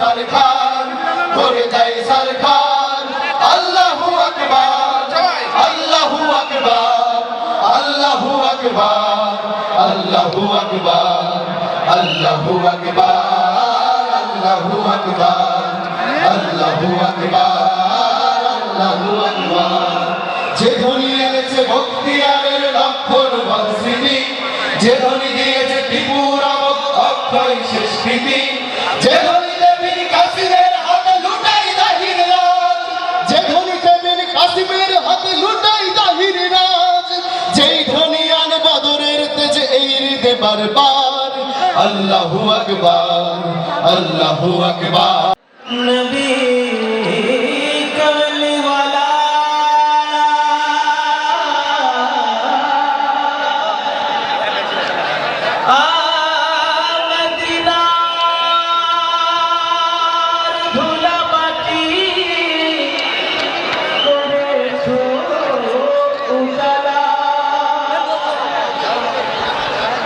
সরকার করে দেয় সরকার। আল্লাহু আকবার আল্লাহু আকবার আল্লাহু আকবার আল্লাহু আকবার আল্লাহু আকবার আল্লাহু আকবার আল্লাহু আকবার আল্লাহু আকবার। যে এনেছে লক্ষণ বংশীতি যে দিয়েছে ত্রিপুর অক্ষয় শেষ কৃতি যে দরবার আল্লাহু আকবার আল্লাহু আকবার। নবী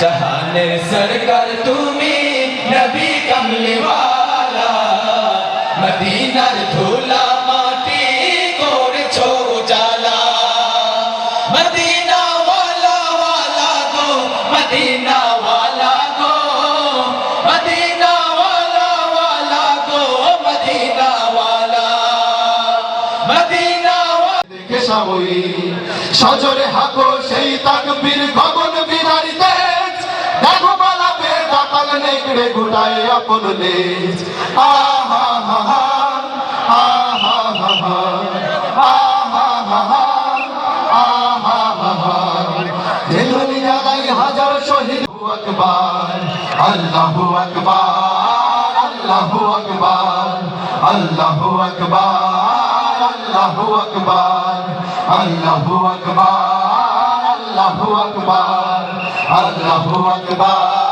जहान सरकार तुम्हें नबी कमले वाला। मदीनार धूला माटी कोर छो जाला। मदीना वाला वाला गो, मदीना वाला गो। मदीना वाला वाला गो, मदीना वाला। मदीना वाला देखे सामोई সজরে হাকো সেই তাকবীর গগন বিদারি নেকড়ে গুটায় আপন লেজ আহা হা হা আহা হা হা আহা হা হা আহা হা হা দুনিয়া গাই হাজার শহীদ আকবার আল্লাহু আকবার আল্লাহু আকবার আল্লাহু আকবার আল্লাহু আকবার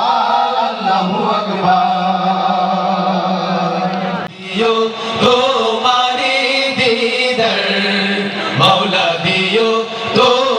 আল্লাহু আকবার। দিও তোমারি দিদার মাওলা দিও তোমারি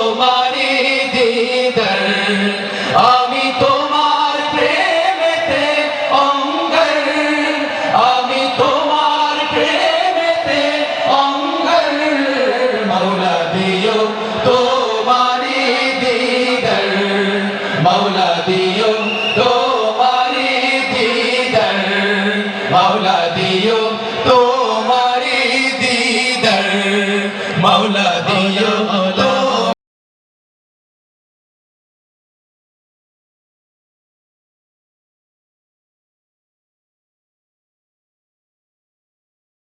মাওলা দিও